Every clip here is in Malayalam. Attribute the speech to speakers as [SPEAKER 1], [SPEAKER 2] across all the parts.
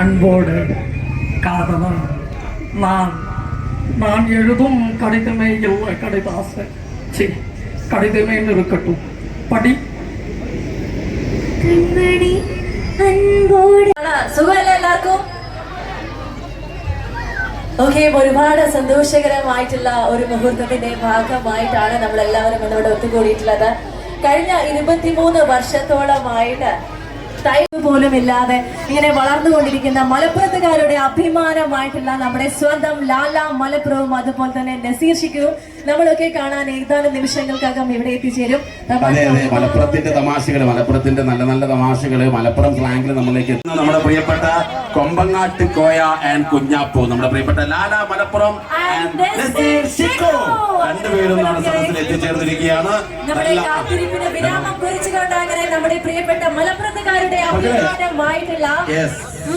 [SPEAKER 1] அன்போடு காதலன் நான் நான் எழுதும் கடிதமே இல்லை கடிதாச சி கடிதமே இருக்கட்டும் படி
[SPEAKER 2] കൺമണി അൻപോടെ
[SPEAKER 3] സുഖമല്ലേ എല്ലാവർക്കും ഓക്കെ ഒരുപാട് സന്തോഷകരമായിട്ടുള്ള ഒരു മുഹൂർത്തത്തിന്റെ ഭാഗമായിട്ടാണ് നമ്മൾ എല്ലാവരും ഇന്നിവിടെ ഒത്തുകൂടിയിട്ടുള്ളത് കഴിഞ്ഞ ഇരുപത്തിമൂന്ന് വർഷത്തോളമായിട്ട് ടൈം പോലും ഇല്ലാതെ ഇങ്ങനെ വളർന്നുകൊണ്ടിരിക്കുന്ന മലപ്പുറത്തുകാരുടെ അഭിമാനമായിട്ടുള്ള നമ്മുടെ സ്വന്തം ലാല മലപ്പുറവും അതുപോലെ തന്നെ നസീർ ഷിക്കും നമ്മളൊക്കെ കാണാൻ ഏതാനും നിമിഷങ്ങൾക്കകം ഇവിടെ എത്തിച്ചേരും.
[SPEAKER 4] അതെ അതെ. മലപ്പുറത്തിന്റെ തമാശകൾ മലപ്പുറത്തിന്റെ നല്ല നല്ല തമാശകൾ മലപ്പുറം സ്ലാങ്ങിൽ നമ്മളിലേക്ക് എത്തുന്ന. നമ്മുടെ പ്രിയപ്പെട്ട കൊമ്പങ്ങാട്ട് കോയ ആൻഡ് കുഞ്ഞാപ്പു. നമ്മുടെ പ്രിയപ്പെട്ട ലാല മലപ്പുറം. രണ്ടുപേരും നമ്മുടെ സദസ്സിൽ എത്തിച്ചേർന്നിരിക്കുകയാണ്.
[SPEAKER 3] നമ്മുടെ
[SPEAKER 4] നല്ല-
[SPEAKER 3] കാത്തിരിപ്പിന് വിരാമം കുറിച്ചുകൊണ്ട് അങ്ങനെ നമ്മുടെ പ്രിയപ്പെട്ട മലപ്പുറത്തുകാരുടെ അഭിമാനമായിട്ടുള്ള.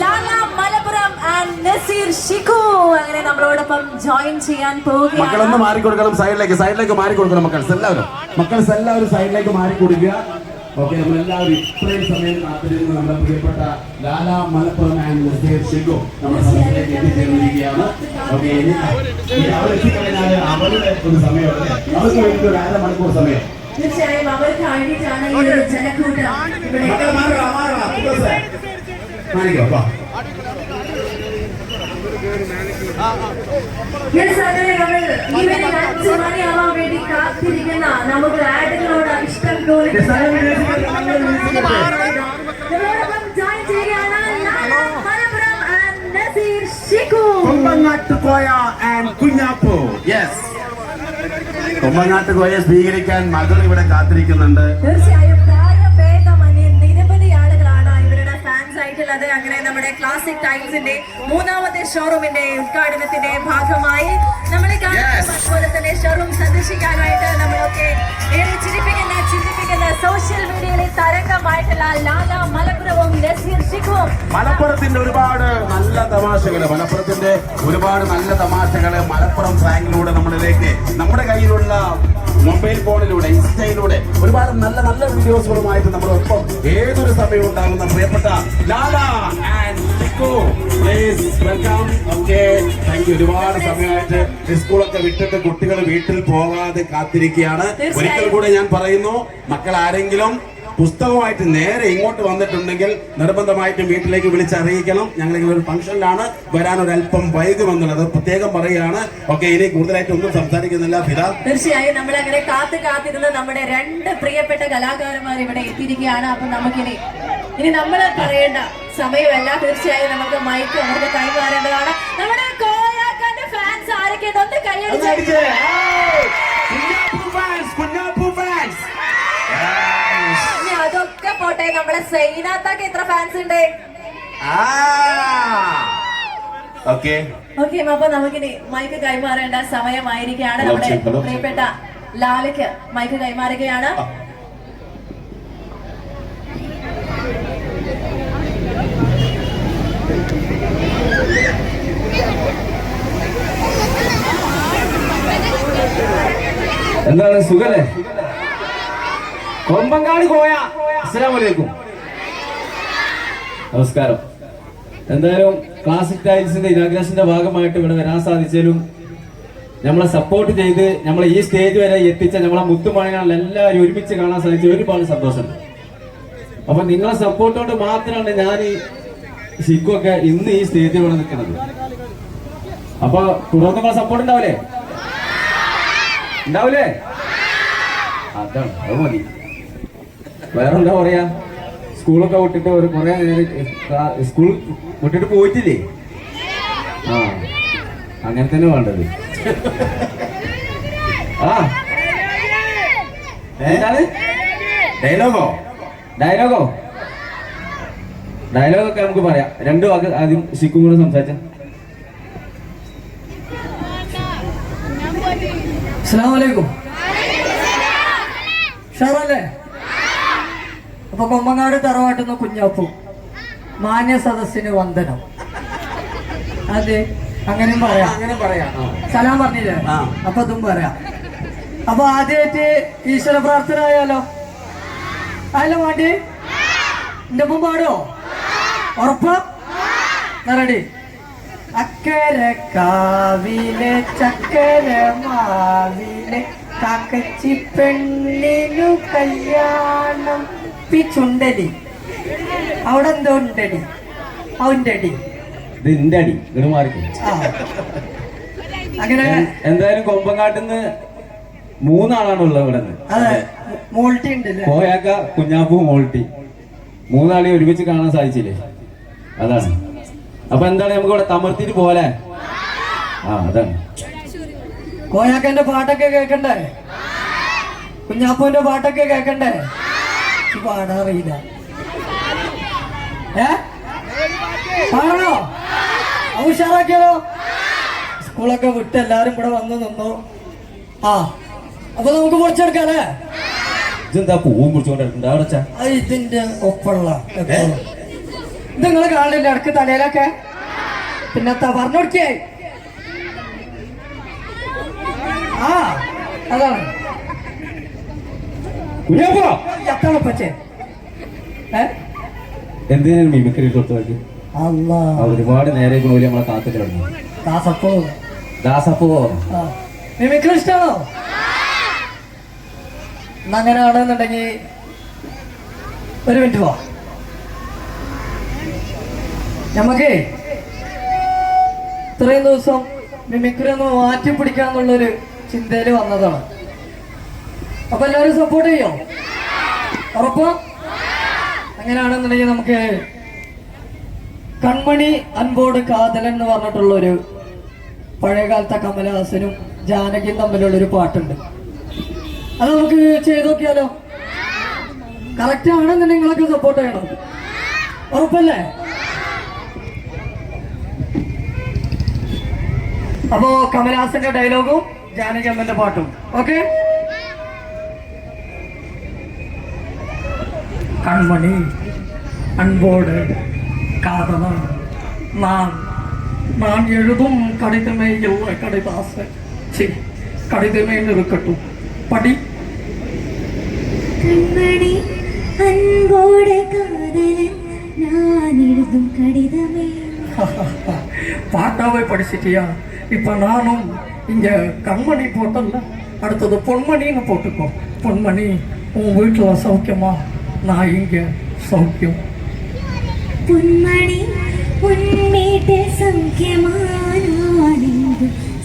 [SPEAKER 3] ലാല മലപ്പുറം ആൻഡ് നസീർ ഷിക്കു അങ്ങനെ നമ്മളോടൊപ്പം ജോയിൻ ചെയ്യാൻ
[SPEAKER 4] മക്കളൊന്ന്
[SPEAKER 3] മാറി
[SPEAKER 4] മാറിക്കൊടുക്കണം സൈഡിലേക്ക് സൈഡിലേക്ക് മാറിക്കൊടുക്കണം മക്കൾസ് എല്ലാവരും മക്കൾസ് എല്ലാവരും സൈഡിലേക്ക് മാറിക്കൊടുക്കുക. ഓക്കെ നമ്മൾ എല്ലാവരും ഇത്രയും സമയം കാത്തിരുന്ന് നമ്മുടെ പ്രിയപ്പെട്ട ലാല മലപ്പുറം ആൻഡ് നസീർ നമ്മുടെ സമയത്തേക്ക് എത്തിച്ചേർന്നിരിക്കുകയാണ്. ഓക്കെ അവരെത്തിക്കഴിഞ്ഞാൽ അവരുടെ ഒരു സമയമുണ്ട്. അവർക്ക് വേണ്ടി ഒരു അര മണിക്കൂർ സമയം.
[SPEAKER 3] തീർച്ചയായും അവർക്ക് വേണ്ടിയിട്ടാണ് ഈ ഒരു ജനക്കൂട്ടം ഇവിടെ
[SPEAKER 4] മാറിക്കോ വാ.
[SPEAKER 3] Yes, അങ്ങനെ നമ്മൾ ഈവനിങ് അഞ്ച് മണിയാവാൻ വേണ്ടി കാത്തിരിക്കുന്ന നമുക്ക് ആഡുകളോട് ഇഷ്ടം തോന്നി നമ്മളോടൊപ്പം join ചെയ്യുകയാണ് Lala Malappuram and Nazeer Shikku.
[SPEAKER 4] Kombangattu Koya and Kunjappu. Yes Kombangattu കോയെ സ്വീകരിക്കാൻ മകൾ ഇവിടെ കാത്തിരിക്കുന്നുണ്ട്.
[SPEAKER 3] തീർച്ചയായും അത് അങ്ങനെ നമ്മുടെ ക്ലാസിക് ടൈൽസിന്റെ മൂന്നാമത്തെ ഷോറൂമിന്റെ ഉദ്ഘാടനത്തിന്റെ ഭാഗമായി
[SPEAKER 4] നമ്മൾ.
[SPEAKER 3] അതുപോലെ തന്നെ ഷോറൂം സന്ദർശിക്കാനായിട്ട് നമ്മളൊക്കെ ഏറെ ചിരിപ്പിക്കുന്ന ചിന്തിപ്പിക്കുന്ന സോഷ്യൽ മീഡിയയിലെ തരംഗമായിട്ടുള്ള ലാല മലപ്പുറവും നസീർ ഷിഖുവും
[SPEAKER 4] മലപ്പുറത്തിന്റെ ഒരുപാട് നല്ല തമാശകൾ മലപ്പുറത്തിന്റെ ഒരുപാട് നല്ല തമാശകൾ മലപ്പുറം സ്ലാങ്ങിലൂടെ നമ്മളിലേക്ക് നമ്മുടെ കയ്യിലുള്ള മൊബൈൽ ഫോണിലൂടെ ഇൻസ്റ്റയിലൂടെ ഒരുപാട് നല്ല നല്ല വീഡിയോസുകളുമായിട്ട് നമ്മുടെ ഒപ്പം ഏതൊരു സമയം ഉണ്ടാകുന്ന പ്രിയപ്പെട്ട Lala and please welcome okay thank you ഒരുപാട് സമയമായിട്ട് സ്കൂളൊക്കെ വിട്ടിട്ട് കുട്ടികൾ വീട്ടിൽ പോകാതെ കാത്തിരിക്കുകയാണ്. ഒരിക്കൽ കൂടെ ഞാൻ പറയുന്നു മക്കൾ ആരെങ്കിലും പുസ്തകമായിട്ട് നേരെ ഇങ്ങോട്ട് വന്നിട്ടുണ്ടെങ്കിൽ നിർബന്ധമായിട്ടും വീട്ടിലേക്ക് വിളിച്ചറിയിക്കണം. ഞങ്ങൾ ഒരു ഫംഗ്ഷനിലാണ് വരാൻ ഒരു അല്പം വൈകുമെന്നുള്ളത്. പ്രത്യേകം പറയുകയാണ്. ഓക്കെ ഇനി കൂടുതലായിട്ട് ഒന്നും സംസാരിക്കുന്നില്ല. ഫിദ.
[SPEAKER 3] തീർച്ചയായും നമ്മൾ അങ്ങനെ കാത്ത് കാത്തിരുന്ന നമ്മുടെ രണ്ട് പ്രിയപ്പെട്ട കലാകാരന്മാർ ഇവിടെ എത്തിയിരിക്കുകയാണ്. അപ്പൊ നമുക്കിനി ഇനി നമ്മൾ പറയേണ്ട സമയമല്ല. തീർച്ചയായും നമുക്ക് മൈക്ക് അവർക്ക് കൈമാറേണ്ടതാണ്. നമ്മുടെ കോയാക്കാന്റെ ഫാൻസ് ആരൊക്കെ ഒന്ന് കൈയടിച്ച് പോട്ടെ നമ്മളെ സൈനാത്താക്ക് എത്ര ഫാൻസ് ഉണ്ട്. ഓക്കെ. അപ്പൊ നമുക്കിനി മൈക്ക് കൈമാറേണ്ട സമയമായിരിക്കാണ് നമ്മുടെ. പ്രിയപ്പെട്ട ലാലയ്ക്ക് മൈക്ക് കൈമാറുകയാണ്.
[SPEAKER 5] എന്താണ് സുഖല്ലേ? കൊമ്പങ്കാട് കോയ. അസ്സലാമലൈക്കും. നമസ്കാരം. എന്തായാലും ക്ലാസിക് ടൈൽസിന്റെ ഇനാഗ്രേഷന്റെ ഭാഗമായിട്ട് ഇവിടെ വരാൻ സാധിച്ചാലും നമ്മളെ സപ്പോർട്ട് ചെയ്ത് നമ്മളെ ഈ സ്റ്റേജ് വരെ എത്തിച്ച നമ്മളെ മുത്തുമണികളിൽ എല്ലാവരും ഒരുമിച്ച് കാണാൻ സാധിച്ച ഒരുപാട് സന്തോഷമുണ്ട് അപ്പൊ നിങ്ങളെ സപ്പോർട്ട് കൊണ്ട് മാത്രമാണ് ഞാൻ ഈ ഷിക്കൊക്കെ ഇന്ന് ഈ സ്റ്റേജിൽ ഇവിടെ നിൽക്കുന്നത്. അപ്പൊ തുടർന്ന് നിങ്ങളെ സപ്പോർട്ട് ഉണ്ടാവില്ലേ? ഉണ്ടാവില്ലേ? അതാണ് അത് മതി. വേറെ എന്താ പറയാ? സ്കൂളൊക്കെ വിട്ടിട്ട് ഒരു കുറെ സ്കൂൾ വിട്ടിട്ട് പോയിട്ടില്ലേ? ആ അങ്ങനെ തന്നെ വേണ്ടത്. ആ. എന്താണ്?
[SPEAKER 4] ഡയലോഗോ?
[SPEAKER 5] ഡയലോഗോ? ഡയലോഗൊക്കെ നമുക്ക് പറയാം. രണ്ടു വാക്ക് ആദ്യം ശിക്കും കൂടെ സംസാരിച്ച.
[SPEAKER 1] അസ്സലാമലൈക്കും ഷാറല്ലേ അപ്പൊ കൊമ്പങ്ങാട് തറവാട്ടുന്ന കുഞ്ഞാപ്പു. മാന്യ സദസ്സിന് വന്ദനം. അതെ അങ്ങനെയും പറയാം.
[SPEAKER 4] അങ്ങനെ പറയാം.
[SPEAKER 1] സലാം പറഞ്ഞില്ലേ. അപ്പൊ അതും പറയാം. അപ്പൊ ആദ്യമായിട്ട് ഈശ്വര പ്രാർത്ഥന ആയാലോ ആയാലോ വേണ്ടി എന്റെ മുമ്പ് പാടോ ഉറപ്പ്? റെഡി അക്കര കാവിലെ ചക്കര മാവിലെ കാക്കച്ചി പെണ്ണിനു കല്യാണം. പി ചുണ്ടടി. അവിടെ എന്തോ ഉണ്ടടി. അവന്റെ അടി
[SPEAKER 5] ഇത് അടി ഇങ്ങോട്ട് മാറിക്കും
[SPEAKER 1] ആ. അങ്ങനെ
[SPEAKER 5] എന്തായാലും കൊമ്പങ്കാട്ടിന്ന് മൂന്നാളാണ് ഉള്ളത് ഇവിടെ പോയാക്ക
[SPEAKER 1] അതെ മോൾട്ടി ഉണ്ടല്ലേ?
[SPEAKER 5] കോയാക്ക കുഞ്ഞാപ്പു മോൾട്ടി മൂന്നാളെ ഒരുമിച്ച് കാണാൻ സാധിച്ചില്ലേ? അതാണ്. അപ്പൊ എന്താണ് നമുക്ക് ഇവിടെ തമർത്തിട്ട് പോലെ ആ അതാണ്.
[SPEAKER 1] കോയാക്കന്റെ പാട്ടൊക്കെ കേക്കണ്ടേ? കുഞ്ഞാപ്പുവിന്റെ പാട്ടൊക്കെ കേക്കണ്ടേ? പാടാറിയില്ല. ഏ? പാടണോ? ഉഷാറാക്കിയാലോ? സ്കൂളൊക്കെ വിട്ട് എല്ലാരും ഇവിടെ വന്ന് നിന്നു. ആ അപ്പൊ നമുക്ക് പൊളിച്ചെടുക്കാം അല്ലേ?
[SPEAKER 5] ഇതെന്താ പൂവും
[SPEAKER 1] അത് ഇതിന്റെ ഒപ്പമുള്ള. ഇത് നിങ്ങൾ കാണില്ല ഇടയ്ക്ക് തലയിലൊക്കെ. പിന്നെ പറഞ്ഞു കൊടുക്കേ ആ അതാണ്.
[SPEAKER 5] കുഞ്ഞാപ്പോ!
[SPEAKER 1] എത്താണ് പച്ചേ ഏ?
[SPEAKER 5] എന്തിനാണ് മിമിക്രി ഒരുപാട് നേരെ കൂടി നമ്മളെ കാത്തു കിടന്നു.
[SPEAKER 1] ദാസപ്പോ?
[SPEAKER 5] ദാസപ്പോ?
[SPEAKER 1] ആ. മിമിക്രി ഇഷ്ടമാണോ അങ്ങനെ ആണെന്നുണ്ടെങ്കിൽ ഒരു മിനിറ്റ് പോ നമുക്ക് ഇത്രയും ദിവസം മിമിക്രി ഒന്ന് മാറ്റി പിടിക്കാന്നുള്ളൊരു ചിന്തയിൽ വന്നതാണ്. അപ്പൊ എല്ലാവരും സപ്പോർട്ട് ചെയ്യോ? ഉറപ്പോ? അങ്ങനെയാണെന്നുണ്ടെങ്കിൽ നമുക്ക് കൺമണി അൻപോട് കാതലൻ എന്ന് പറഞ്ഞിട്ടുള്ള ഒരു പഴയകാലത്തെ കമലഹാസനും ജാനകിയും തമ്മിലുള്ള ഒരു പാട്ടുണ്ട്. അത് നമുക്ക് ചെയ്ത് നോക്കിയാലോ? കറക്റ്റ് ആണെന്ന് നിങ്ങളൊക്കെ സപ്പോർട്ട് ചെയ്യണം. ഉറപ്പല്ലേ? അപ്പോ കമലഹാസന്റെ ഡയലോഗും ജാനകി അമ്മന്റെ പാട്ടും. ഓക്കെ கண்மணி அன்போடு காதலன் நான் நான் எழுதும் கடிதமே இல்லை கடிதாசை. சரி கடிதமே இருக்கட்டும். படி.
[SPEAKER 2] கண்மணி அன்போடு காதலன் நான் எழுதும் கடிதமே.
[SPEAKER 1] பாட்டாவே படிச்சிட்டியா? இப்போ நானும் இங்கே கண்மணி போட்டோம்ல. அடுத்தது பொன்மணின்னு போட்டுக்கோ. பொன்மணி உன் வீட்டில் சௌக்கியமா? நான் இங்க சௌக்கியம்.
[SPEAKER 2] உன் வீட்டில் சௌக்கியமானானென்று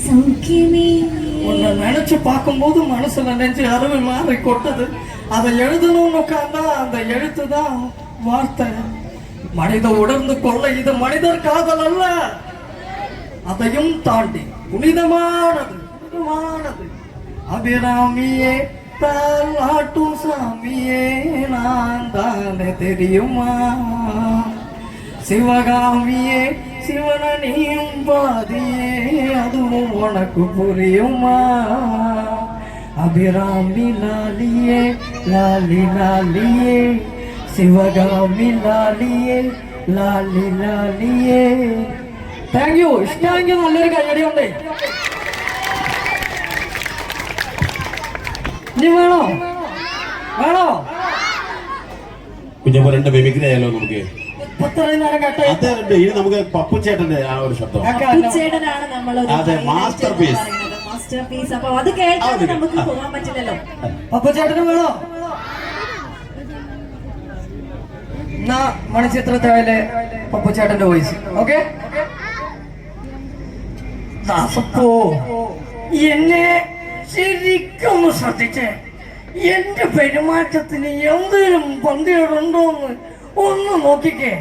[SPEAKER 2] சௌக்கியமே.
[SPEAKER 1] உன்னை நினைச்சு பார்க்கும்போது மனசுல நெஞ்சு அருவி மாறி கொட்டது. அதை எழுதணும்னு உட்கார்ந்தா அந்த எழுத்து தான் வார்த்தை. மனித உணர்ந்து கொள்ள இது மனிதர் காதல் அல்ல. அதையும் தாண்டி புனிதமானது புனிதமானது. அபிராமியே தாலாட்டும் சாமியே நான் தானே தெரியுமா சிவகாமியே சிவனனியும் பாதியே அதுவும் உனக்கு புரியுமா அபிராமி லாலியே லாலி லாலியே சிவகாமி லாலியே ലാലി ലാലിയേ താങ്ക് യു ഇഷ്ടമെങ്കിൽ നല്ലൊരു കയ്യടി ഉണ്ട് വേണോ? വേണോ?
[SPEAKER 4] കുഞ്ഞപ്പോ രണ്ട് മിമിക്രി ആയാലോ നമുക്ക് അത്. ഇനി നമുക്ക് പപ്പുച്ചേട്ടന്റെ ആ ഒരു ശബ്ദം.
[SPEAKER 3] നമ്മൾ
[SPEAKER 4] അതെ.
[SPEAKER 3] മാസ്റ്റർ പീസ് അപ്പൊ അത് കേൾക്കാതെ നമുക്ക് പോകാൻ പറ്റില്ലല്ലോ.
[SPEAKER 1] അപ്പൊ ചേട്ടന് വേണോ? എന്നാ പപ്പുച്ചേട്ടന്റെ വോയിസ്. ഓക്കെ? ദാസപ്പോ എന്നെ ശരിക്കും ശ്രദ്ധിച്ചേ. എന്റെ പെരുമാറ്റത്തിന് എന്തെങ്കിലും പന്തികളുണ്ടോന്ന് ഒന്ന് നോക്കിക്കേ.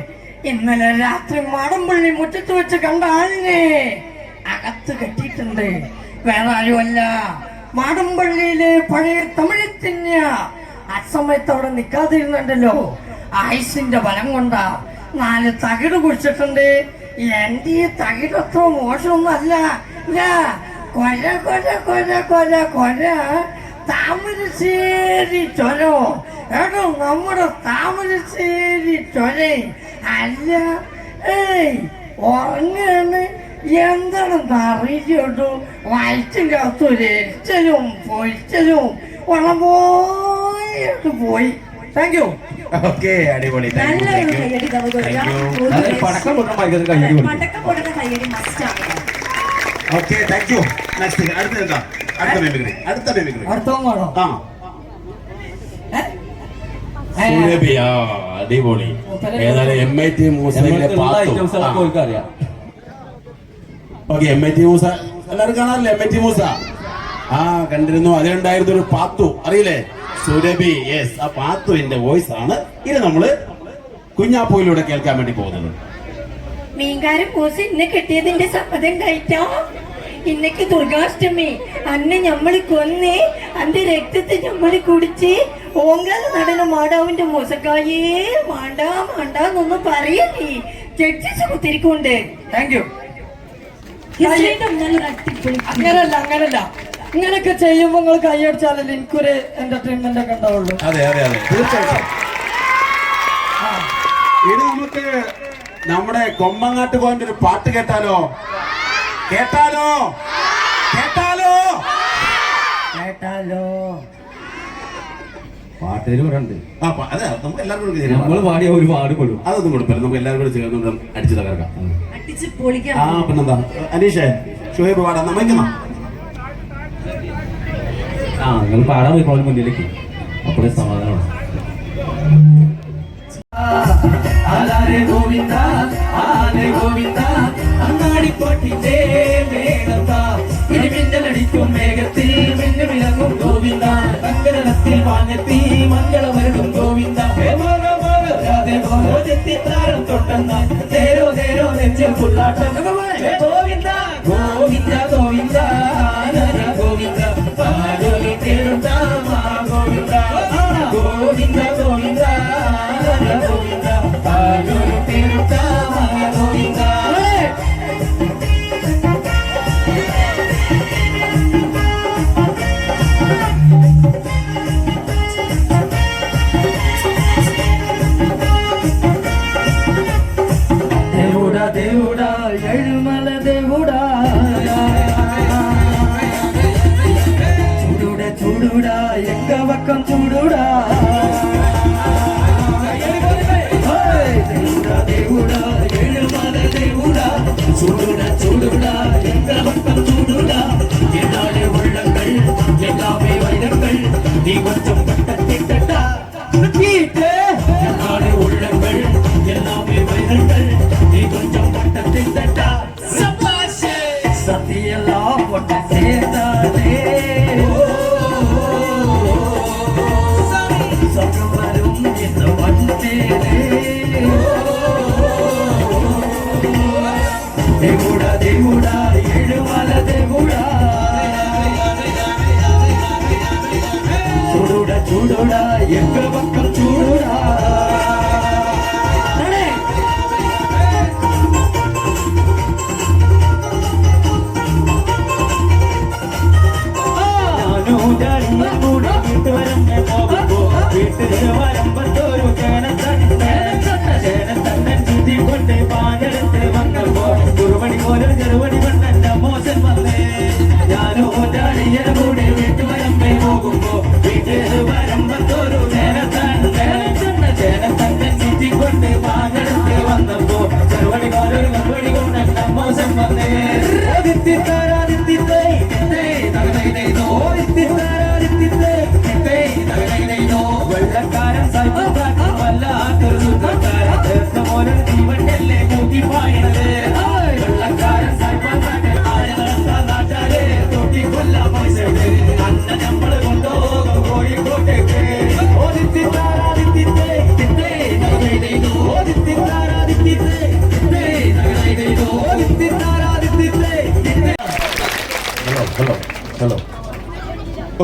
[SPEAKER 1] ഇന്നലെ രാത്രി മാടമ്പള്ളി മുറ്റത്ത് വെച്ച് കണ്ട ആളിനെ അകത്ത് കെട്ടിയിട്ടുണ്ട്. വേറെ ആരുമല്ല. മാടമ്പള്ളിയിലെ പഴയ തമിഴത്തിന്യ ആ സമയത്ത് അവിടെ നിൽക്കാതിരുന്നുണ്ടല്ലോ. ആയുസിന്റെ ബലം കൊണ്ടാ നാല് തകിട് കുടിച്ചിട്ടുണ്ട് എന്റെ ഈ തകിടത്ര അത്ര മോശമൊന്നുമല്ല. ഞാ കൊല കൊല കൊല കൊല കൊല. താമരശ്ശേരി ചൊരോ എടോ നമ്മുടെ താമരശ്ശേരി ചൊര അല്ല ഏയ് ഉറങ്ങാണ് എന്താണെന്ന് അറിയിച്ചോട്ടു വയറ്റിന്റെ അകത്ത് ഒരിച്ചലും പൊരിച്ചലും വളം പോയിട്ട് പോയി. താങ്ക് യു
[SPEAKER 4] ഓക്കെ അടിപൊളി.
[SPEAKER 5] പടക്കം
[SPEAKER 3] പൊട്ടുന്ന കയ്യടി മസ്റ്റാണ് ആണ്.
[SPEAKER 4] ഓക്കെ താങ്ക് യു നെക്സ്റ്റ് അടുത്ത എന്താ? അടുത്ത മിമിക്രി അടുത്ത മിമിക്രി
[SPEAKER 1] അടുത്തവും വേണോ?
[SPEAKER 4] ആ സുരഭി, ആ, അടിപൊളി. ഏതായാലും എം ഐ ടി മൂസയിലെ പാത്തു.
[SPEAKER 5] അവർക്ക് അറിയാം.
[SPEAKER 4] Okay M I T Moosa എല്ലാവരും കാണാറില്ലേ എം ഐ ടി മൂസ ആ കണ്ടിരുന്നു. അതിലുണ്ടായിരുന്ന ഒരു പാത്തു. അറിയില്ലേ? സുരഭി യെസ് ആ പാത്തുവിന്റെ വോയിസ് ആണ് ഇത് നമ്മൾ കുഞ്ഞാപ്പൂയിലൂടെ കേൾക്കാൻ വേണ്ടി പോകുന്നത്.
[SPEAKER 6] മീൻകാരൻ പൂസ് ഇന്ന് കിട്ടിയതിന്റെ സമ്മതം കഴിച്ചോ? ഇന്നക്ക് ദുർഗാഷ്ടമി. അന്ന് ഞമ്മൾ കൊന്ന് അന്റെ രക്തത്തെ ഞമ്മൾ കുടിച്ച് ഓങ്കാല നടന മാടാവിന്റെ മുസക്കായേ മാണ്ട മാണ്ടാന്നൊന്നും പറയല്ലേ? ജഡ്ജസ് കുത്തിരിക്കുണ്ട്
[SPEAKER 1] താങ്ക് യു അങ്ങനല്ല അങ്ങനല്ല. ഇങ്ങനൊക്കെ ചെയ്യുമ്പോ നിങ്ങൾ കൈയടിച്ചാലല്ലേ എനിക്കൊരു എന്റർടൈൻമെന്റ് ഒക്കെ ഉണ്ടാവുള്ളൂ.
[SPEAKER 4] അതെ അതെ അതെ. തീർച്ചയായിട്ടും. ഇത് നമുക്ക് നമ്മുടെ കൊമ്പങ്ങാട്ട് പോയിന്റ് ഒരു പാട്ട് കേട്ടാലോ? കേട്ടാലോ? കേട്ടാലോ?
[SPEAKER 1] കേട്ടാലോ.
[SPEAKER 5] പാട്ടിൽ
[SPEAKER 4] ആ അതെ നമുക്ക് എല്ലാവർക്കും കൂടി
[SPEAKER 5] നമ്മൾ ഒരുപാട് കൊടുക്കും
[SPEAKER 4] അതൊന്നും കുഴപ്പമില്ല നമുക്ക് എല്ലാവരും കൂടി ചേർന്ന് അടിച്ചു തകർക്കാം. ആ പിന്നെന്താ? അനീഷേ ഷുഹൈബ് പാടാം. നമ്മ
[SPEAKER 5] ആ നിങ്ങൾ പാടാൻ പോയിക്കോളും മുന്നിലേക്ക്. അപ്പോഴേ സമാധാനമാണ് മംഗളത്തിൽ വാങ്ങത്തി മംഗളമരുടും ഗോവിന്ദ. രാധേ മോന ചെത്തിത്താരം തൊട്ടെന്ന തേരോ തേരോ നെഞ്ചിൽ പുല്ലാട്ടം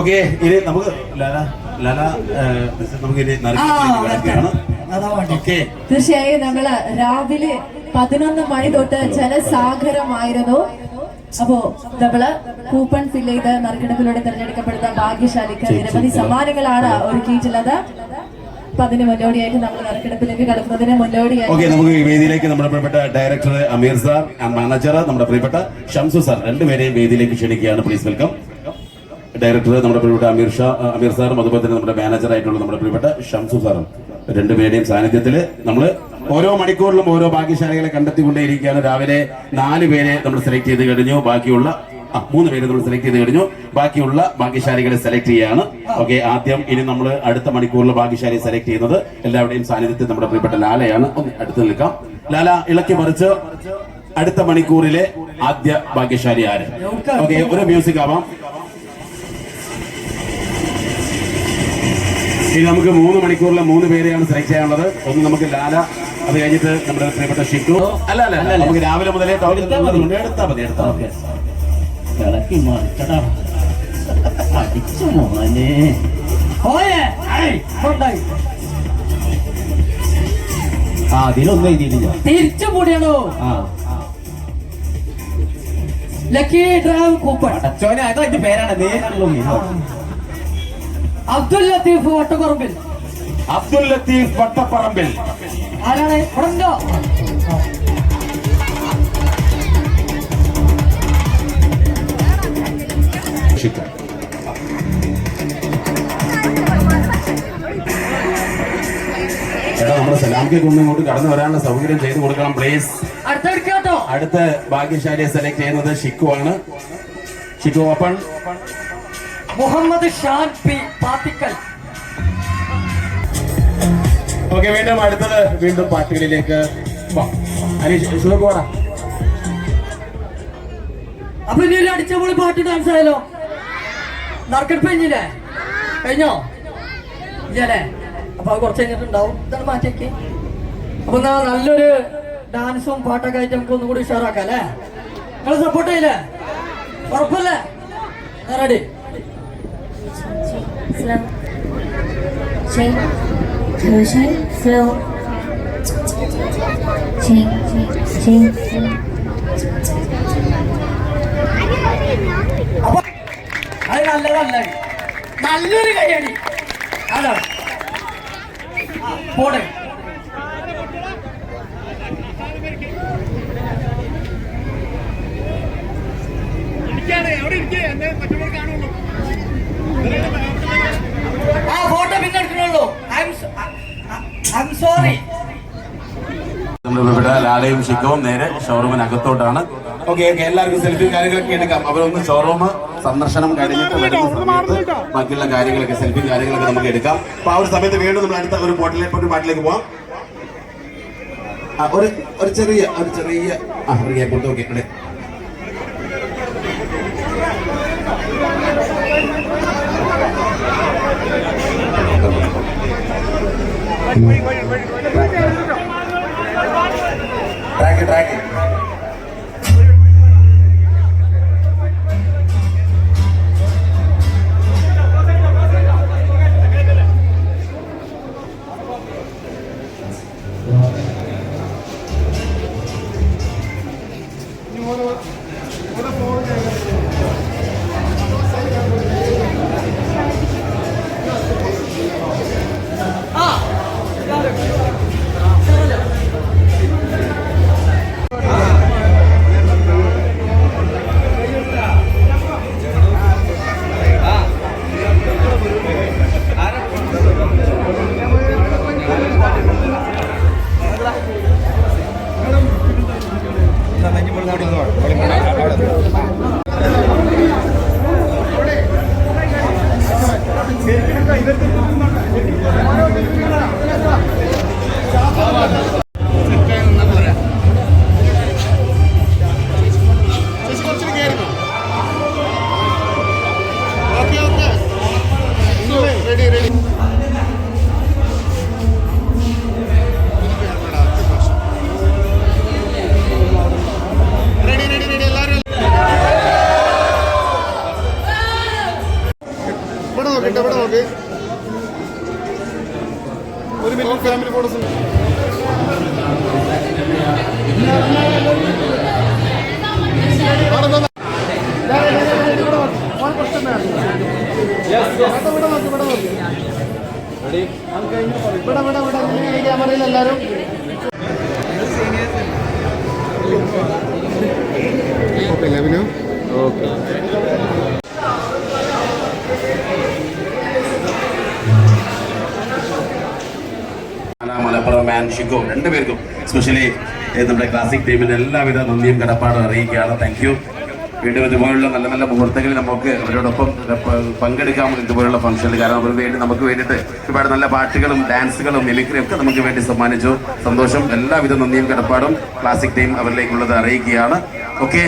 [SPEAKER 4] ഓക്കെ ഇനി നമുക്ക് ലാല ലാല നമുക്ക് ഇനി നടക്കുകയാണ്
[SPEAKER 3] തീർച്ചയായും നമ്മൾ രാവിലെ പതിനൊന്ന് മണി തൊട്ട് ജലസാഗരമായിരുന്നു അപ്പോ നമ്മൾ കൂപ്പൺ ഫിൽ ചെയ്ത് നറുക്കെടുപ്പിലൂടെ തിരഞ്ഞെടുക്കപ്പെടുന്ന ഭാഗ്യശാലിക്ക് നിരവധി സമ്മാനങ്ങളാണ് ഒരുക്കിയിട്ടുള്ളത്. അപ്പൊ അതിന് മുന്നോടിയായിട്ട് നമ്മൾ നറുക്കെടുപ്പിലേക്ക് കടക്കുന്നതിന്
[SPEAKER 4] ഓക്കെ
[SPEAKER 3] മുന്നോടിയായിട്ട്
[SPEAKER 4] നമുക്ക് ഈ വേദിയിലേക്ക് നമ്മുടെ പ്രിയപ്പെട്ട ഡയറക്ടർ അമീർ സാർ മാനേജർ നമ്മുടെ പ്രിയപ്പെട്ട ഷംസു സാർ രണ്ടുപേരെയും വേദിയിലേക്ക് ക്ഷണിക്കുകയാണ്. പ്ലീസ് വെൽക്കം ഡയറക്ടർ നമ്മുടെ പ്രിയപ്പെട്ട അമീർ ഷാ അമീർ സാറും അതുപോലെ തന്നെ നമ്മുടെ മാനേജർ ആയിട്ടുള്ള നമ്മുടെ പ്രിയപ്പെട്ട ഷംസു സാറും. രണ്ടുപേരുടെയും സാന്നിധ്യത്തിൽ നമ്മൾ ഓരോ മണിക്കൂറിലും ഓരോ ഭാഗ്യശാലികളെ കണ്ടെത്തിക്കൊണ്ടേയിരിക്കുകയാണ്. രാവിലെ നാല് പേരെ നമ്മൾ സെലക്ട് ചെയ്ത് കഴിഞ്ഞു. ബാക്കിയുള്ള മൂന്ന് പേര് നമ്മൾ സെലക്ട് ചെയ്ത് കഴിഞ്ഞു. ബാക്കിയുള്ള ഭാഗ്യശാലികളെ സെലക്ട് ചെയ്യാണ് ഓക്കെ ആദ്യം ഇനി നമ്മൾ അടുത്ത മണിക്കൂറിലെ ഭാഗ്യശാലിയെ സെലക്ട് ചെയ്യുന്നത് എല്ലാവരുടെയും സാന്നിധ്യത്തിൽ നമ്മുടെ പ്രിയപ്പെട്ട ലാലയാണ്. ഒന്ന് അടുത്ത് നിൽക്കാം. ലാല ഇളക്കി മറിച്ച്. അടുത്ത മണിക്കൂറിലെ ആദ്യ ഭാഗ്യശാലി ആര്? ഓക്കെ ഒരു മ്യൂസിക് ആവാം. ഇനി നമുക്ക് മൂന്ന് മണിക്കൂറിലെ മൂന്ന് പേരെയാണ് സെലക്ട് ചെയ്യാനുള്ളത്. ഒന്ന് നമുക്ക് ലാല അത് കഴിഞ്ഞിട്ട് നമ്മുടെ പ്രിയപ്പെട്ട ഷിക്കു അല്ല അല്ല അല്ല നമുക്ക് രാവിലെ മുതലേ എടുത്താൽ മതി എടുത്താൽ മതി. എടുത്താൽ മതി
[SPEAKER 7] ഇളക്കി മറിച്ചടാ. അടിച്ചു മോനെ. ആ അതിലൊന്നും
[SPEAKER 1] തിരിച്ചു
[SPEAKER 7] ആ.
[SPEAKER 1] ലക്കി ഡ്രൈവ് കൂപ്പൺ
[SPEAKER 7] അച്ചോനെ അതോ എന്റെ പേരാണ്. നേരിട്ടുള്ള
[SPEAKER 1] അബ്ദുൽ ലത്തീഫ് വട്ടപ്പറമ്പിൽ
[SPEAKER 4] അബ്ദുൽ ലത്തീഫ് വട്ടപ്പറമ്പിൽ.
[SPEAKER 1] ആരാണ്? ഉണ്ടോ
[SPEAKER 4] ചേട്ടാ നമ്മുടെ സലാംക്ക് കൊണ്ട് ഇങ്ങോട്ട് കടന്നു വരാനുള്ള സൗകര്യം ചെയ്തു കൊടുക്കണം പ്ലീസ് അടുത്ത ഭാഗ്യശാലിയെ സെലക്ട് ചെയ്യുന്നത് ഷിക്കു ആണ്. Shikku open
[SPEAKER 1] Muhammad Shan P Pathikkal.
[SPEAKER 4] Okay വീണ്ടും അടുത്തത് വീണ്ടും പാട്ടുകളിലേക്ക്
[SPEAKER 1] അപ്പൊ ഇനി ഒരു അടിച്ചപൊളി പാട്ട് ഡാൻസ് ആയാലോ? നറുക്കെടുപ്പ് കഴിഞ്ഞില്ലേ കഴിഞ്ഞോ? ഇല്ലേ അപ്പൊ അത് കുറച്ച് കഴിഞ്ഞിട്ടുണ്ടാവും. ഇതാണ് മാറ്റിയൊക്കെ അപ്പൊ എന്നാ നല്ലൊരു ഡാൻസും പാട്ടൊക്കെ ആയിട്ട് നമുക്ക് ഒന്നുകൂടി ഉഷാറാക്കാം അല്ലേ? നിങ്ങൾ സപ്പോർട്ട് ചെയ്യില്ലേ? ഉറപ്പല്ലേ? Ready
[SPEAKER 2] Slow. Shake. Slow shake. Slow. Shake. Shake.
[SPEAKER 1] അപ്പൊ അത് നല്ലതല്ല നല്ലൊരു കൈയടി അതാണ് പോടെ ആ ഫോട്ടോ പിന്നെ എടുക്കണുള്ളൂ ഐ എം സോറി
[SPEAKER 4] നമ്മുടെ ഇവിടെ ലാലയും ശിഖവും നേരെ ഷോറൂമിനകത്തോട്ടാണ്. ഓക്കെ ഓക്കെ എല്ലാവർക്കും സെൽഫി കാര്യങ്ങളൊക്കെ എടുക്കാം. അവരൊന്ന് ഷോറൂം സന്ദർശനം കഴിഞ്ഞിട്ട് വരുന്ന സമയത്ത് ബാക്കിയുള്ള കാര്യങ്ങളൊക്കെ സെൽഫി കാര്യങ്ങളൊക്കെ നമുക്ക് എടുക്കാം. അപ്പൊ ആ ഒരു സമയത്ത് വീണ്ടും നമ്മൾ അടുത്ത ഒരു പോട്ടിലേക്ക് ഒരു പാട്ടിലേക്ക് പോവാം. ഒരു ഒരു ചെറിയ ഒരു ചെറിയ ആ ഒരു ഗ്യാപ്പ് ഓക്കെ ഇവിടെ.
[SPEAKER 8] ట్రాక్ ట్రాక్ മലപ്പുറം മാൻ
[SPEAKER 4] ഷിഗോ. രണ്ടുപേർക്കും സ്പെഷ്യലി നമ്മുടെ ക്ലാസിക് ടീമിന് എല്ലാവിധ നന്ദിയും കടപ്പാടും അറിയിക്കുകയാണ്. താങ്ക് വീണ്ടും ഇതുപോലുള്ള നല്ല നല്ല മുഹൂർത്തങ്ങളിൽ നമുക്ക് അവരോടൊപ്പം പങ്കെടുക്കാം ഇതുപോലുള്ള ഫംഗ്ഷനിൽ കാരണം അവർക്ക് വേണ്ടി നമുക്ക് വേണ്ടിയിട്ട് ഒരുപാട് നല്ല പാട്ടുകളും ഡാൻസുകളും മെലിക്കറി ഒക്കെ നമുക്ക് വേണ്ടി സമ്മാനിച്ചു. സന്തോഷം. എല്ലാവിധ നന്ദിയും കടപ്പാടും. ക്ലാസിക് ടീം അവരിലേക്കുള്ളത് അറിയിക്കുകയാണ്. ഓക്കെ